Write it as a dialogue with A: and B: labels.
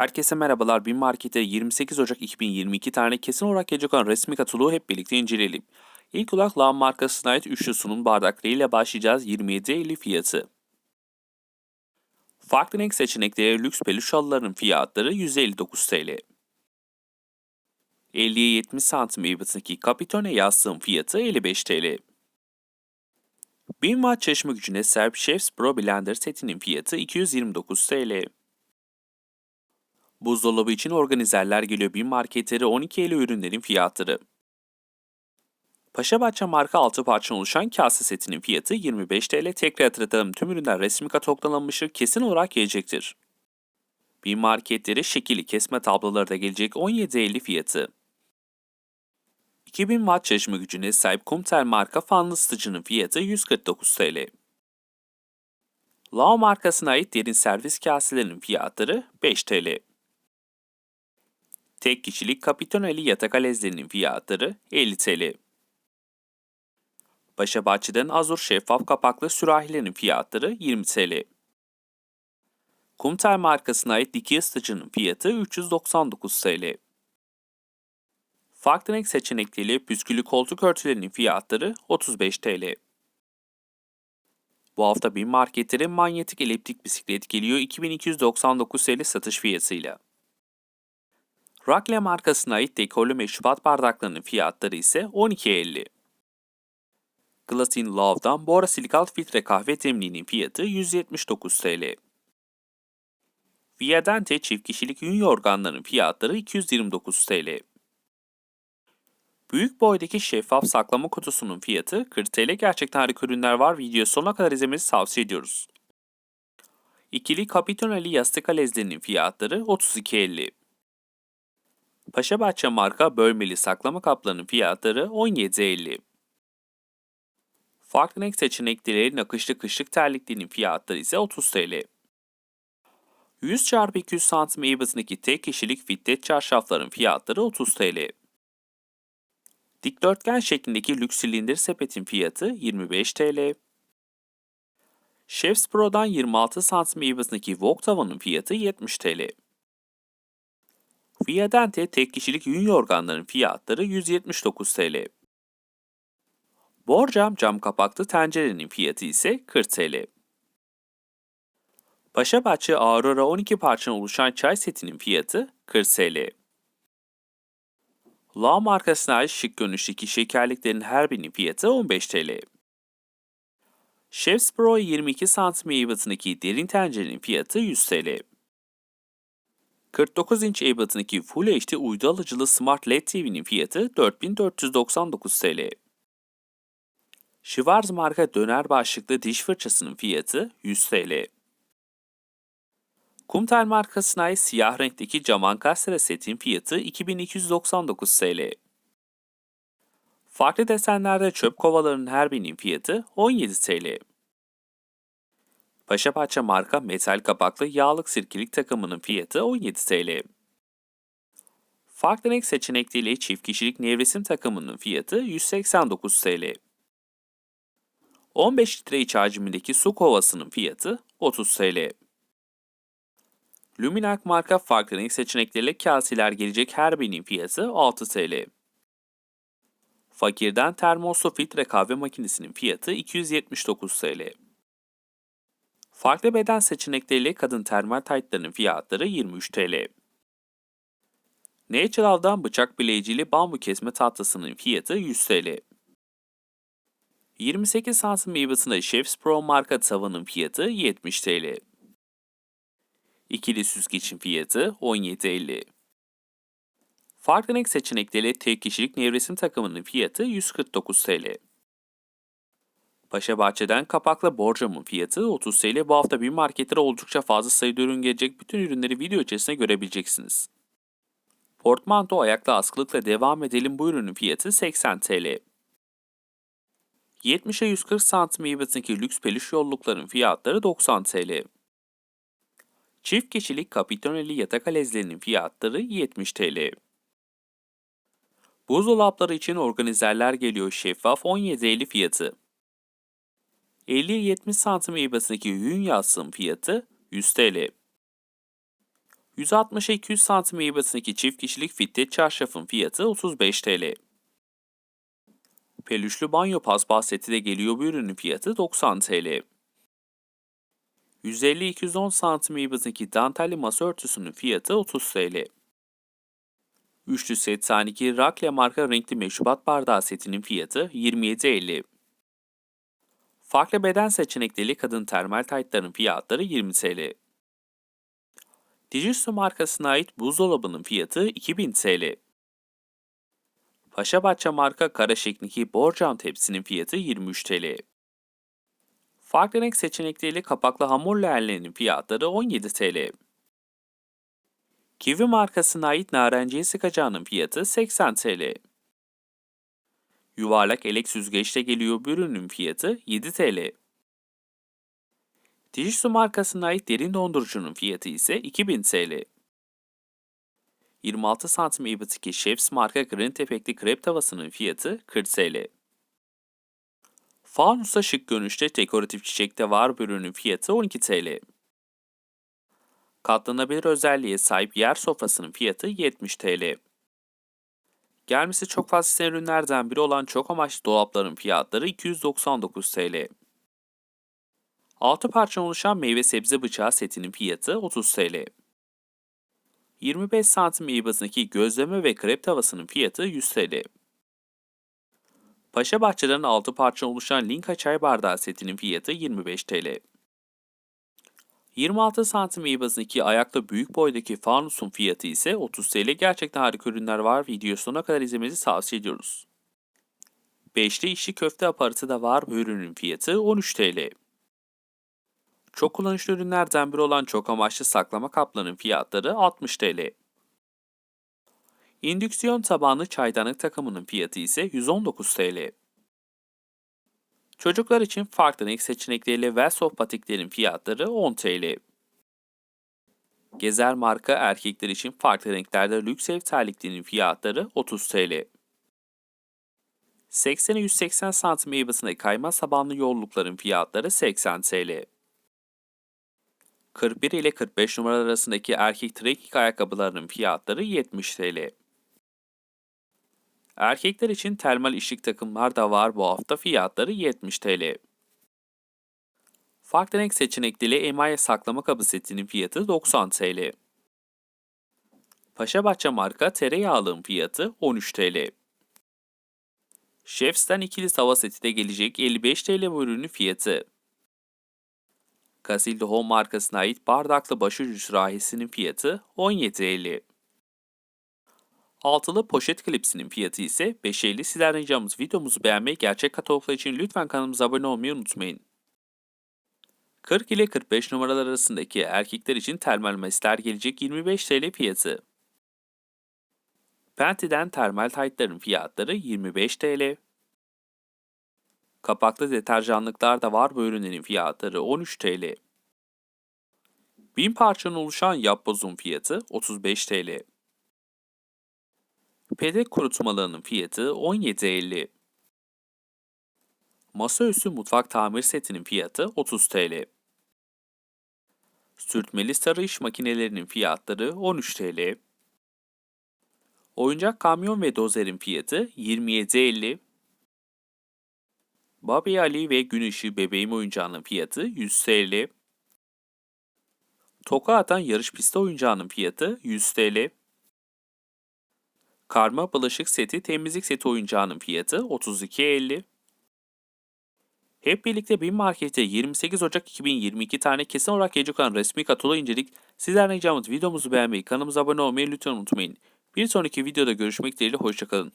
A: Herkese merhabalar. Bin Market'e 28 Ocak 2022 tane kesin olarak gelecek olan resmi kataloğu hep birlikte inceleyelim. İlk olarak Lam markasına ait üçlü sunum bardaklarıyla başlayacağız 27.50 fiyatı. Farklı renk seçenekleri lüks peluş halıların fiyatları 159 TL. 50'ye 70 santim ebatındaki Capitone yastığın fiyatı 55 TL. 1000 watt çalışma gücüne sahip Chef's Pro Blender setinin fiyatı 229 TL. Buzdolabı için organizerler geliyor bin marketleri 12 Eylül ürünlerin fiyatları. Paşabahçe marka 6 parçadan oluşan kase setinin fiyatı 25 TL. Tekrar hatırlatalım tüm ürünler resmi katalogdan alınmıştır kesin olarak gelecektir. Bin marketleri şekilli kesme tabloları da gelecek 17.50 fiyatı. 2000 watt çalışma gücüne sahip Kumtel marka fanlı ısıtıcının fiyatı 149 TL. Lao markasına ait derin servis kaselerinin fiyatları 5 TL. Tek kişilik kapitoneli yatak alezlerinin fiyatları 50 TL. Paşabahçe'den Azur şeffaf kapaklı sürahilerin fiyatları 20 TL. Kumtel markasına ait dikey ısıtıcının fiyatı 399 TL. Farklı renk seçenekleriyle püsküllü koltuk örtülerinin fiyatları 35 TL. Bu hafta bir marketlere manyetik eliptik bisiklet geliyor 2299 TL satış fiyatıyla. Rakle markasına ait dekorlu meşrubat bardaklarının fiyatları ise 12.50. Glass in Love'dan borosilikat filtre kahve temliğinin fiyatı 179 TL. Viadente çift kişilik yün yorganların fiyatları 229 TL. Büyük boydaki şeffaf saklama kutusunun fiyatı 40 TL. Gerçekten harika ürünler var. Videoyu sonuna kadar izlemenizi tavsiye ediyoruz. İkili Capitonelli yastık alezlerinin fiyatları 32.50. Paşabahçe marka bölmeli saklama kaplarının fiyatları 17.50. Farklı renk seçenekleri nakışlı kışlık terliklerinin fiyatları ise 30 TL. 100 x 200 cm ebatındaki tek kişilik fitted çarşafların fiyatları 30 TL. Dikdörtgen şeklindeki lüks silindir sepetin fiyatı 25 TL. Chef's Pro'dan 26 cm ebatındaki wok tavanın fiyatı 70 TL. Viadente tek kişilik yün yorganların fiyatları 179 TL. Borcam cam kapaklı tencerenin fiyatı ise 40 TL. Paşabahçe Aurora 12 parçadan oluşan çay setinin fiyatı 40 TL. La markasına ait şık görünüşteki şekerliklerin her birinin fiyatı 15 TL. Chef's Pro 22 cm ebatındaki derin tencerenin fiyatı 100 TL. 49 inç ebatındaki Full HD uydu alıcılı Smart LED TV'nin fiyatı 4499 TL. Schwarz marka döner başlıklı diş fırçasının fiyatı 100 TL. Kumtel markasına ait siyah renkteki cam ankastre setin fiyatı 2299 TL. Farklı desenlerde çöp kovalarının her birinin fiyatı 17 TL. Paşabahçe marka metal kapaklı yağlık sirkelik takımının fiyatı 17 TL. Farklı renk seçenekleriyle çift kişilik nevresim takımının fiyatı 189 TL. 15 litre iç hacmindeki su kovasının fiyatı 30 TL. Luminac marka farklı renk seçenekleriyle kaseler gelecek her birinin fiyatı 6 TL. Fakirden termosu filtre kahve makinesinin fiyatı 279 TL. Farklı beden seçenekleriyle kadın termal taytlarının fiyatları 23 TL. Natural'dan bıçak bileyicili bambu kesme tahtasının fiyatı 100 TL. 28 santim ebatında Chef's Pro marka tavanın fiyatı 70 TL. İkili süzgecin fiyatı 17.50. Farklı renk seçenekleriyle tek kişilik nevresim takımının fiyatı 149 TL. Paşabahçe'den kapaklı borcamın fiyatı 30 TL. Bu hafta bir marketlere oldukça fazla sayıda ürün gelecek. Bütün ürünleri video içerisinde görebileceksiniz. Portmanto ayaklı askılıkla devam edelim bu ürünün fiyatı 80 TL. 70'e 140 cm ebatındaki lüks peluş yollukların fiyatları 90 TL. Çift kişilik kapitoneli yatak alezlerinin fiyatları 70 TL. Buzdolapları için organizerler geliyor şeffaf 17.50 fiyatı. 50-70 cm ebatındaki yün yastığın fiyatı 100 TL. 160'a 200 santim ebatındaki çift kişilik fitted çarşafın fiyatı 35 TL. Pelüşlü banyo paspas seti de geliyor bu ürünün fiyatı 90 TL. 150-210 santim ebatındaki dantelli masa örtüsünün fiyatı 30 TL. Üçlü set taneki Rakle marka renkli meşrubat bardağı setinin fiyatı 27.50. Farklı beden seçenekleri kadın termal taytların fiyatları 20 TL. Dijitsu markasına ait buzdolabının fiyatı 2000 TL. Paşabahçe marka kara şeklindeki borcam tepsinin fiyatı 23 TL. Farklı renk seçenekleriyle kapaklı hamur leğenlerinin fiyatları 17 TL. Kiwi markasına ait narenciye sıkacağının fiyatı 80 TL. Yuvarlak elek süzgeçte geliyor bu ürünün fiyatı 7 TL. Dijitsu markasına ait derin dondurucunun fiyatı ise 2000 TL. 26 santim ebatındaki Chefs marka granit efektli krep tavasının fiyatı 40 TL. Fanusa şık görünüşte dekoratif çiçekte var ürünün fiyatı 12 TL. Katlanabilir özelliğe sahip yer sofrasının fiyatı 70 TL. Gelmesi çok fazla istenen ürünlerden biri olan çok amaçlı dolapların fiyatları 299 TL. 6 parça oluşan meyve sebze bıçağı setinin fiyatı 30 TL. 25 santim ebatındaki gözleme ve krep tavasının fiyatı 100 TL. Paşa Bahçe'den 6 parça oluşan Linka çay bardağı setinin fiyatı 25 TL. 26 santim ebatındaki ayakta büyük boydaki fanusun fiyatı ise 30 TL. Gerçekten harika ürünler var. Videoyu sonuna kadar izlemenizi tavsiye ediyoruz. Beşli işi köfte aparatı da var. Bu ürünün fiyatı 13 TL. Çok kullanışlı ürünlerden biri olan çok amaçlı saklama kaplarının fiyatları 60 TL. İndüksiyon tabanlı çaydanlık takımının fiyatı ise 119 TL. Çocuklar için farklı renk seçenekleriyle Velsoft patiklerin fiyatları 10 TL. Gezer marka erkekler için farklı renklerde lüks ev terliklerinin fiyatları 30 TL. 80'e 180 santim ebatındaki kayma sabanlı yollukların fiyatları 80 TL. 41 ile 45 numaralar arasındaki erkek trekking ayakkabılarının fiyatları 70 TL. Erkekler için termal işlik takımlar da var bu hafta fiyatları 70 TL. Farklı renk seçenekleriyle emaye saklama kabı setinin fiyatı 90 TL. Paşabahçe marka tereyağlığın fiyatı 13 TL. Chefs'ten ikili tava seti de gelecek 55 TL bu ürünün fiyatı. Casilda Home markasına ait bardaklı başucu sürahisinin fiyatı 17.50. Altılı poşet klipsinin fiyatı ise 5.50. Sizlerden ricamız videomuzu beğenmeyi, gerçek kataloglar için lütfen kanalımıza abone olmayı unutmayın. 40 ile 45 numaralar arasındaki erkekler için termal mesler gelecek 25 TL fiyatı. Penti'den termal taytların fiyatları 25 TL. Kapaklı deterjanlıklar da var bu ürünlerin fiyatları 13 TL. 1000 parçanın oluşan yapbozun fiyatı 35 TL. Pedek kurutmalarının fiyatı 17.50. Masaüstü mutfak tamir setinin fiyatı 30 TL. Sürtmeli sarı iş makinelerinin fiyatları 13 TL. Oyuncak kamyon ve dozerin fiyatı 27.50. Babi Ali ve Gün Işığı bebeğim oyuncağının fiyatı 100 TL. Toka atan yarış pisti oyuncağının fiyatı 100 TL. Karma bulaşık seti temizlik seti oyuncağının fiyatı 32.50. Hep birlikte bir markette 28 Ocak 2022 tane kesin olarak gelecek olan resmi kataloğu incelik. Sizlerden ricamız videomuzu beğenmeyi, kanalımıza abone olmayı lütfen unutmayın. Bir sonraki videoda görüşmek dileğiyle hoşçakalın.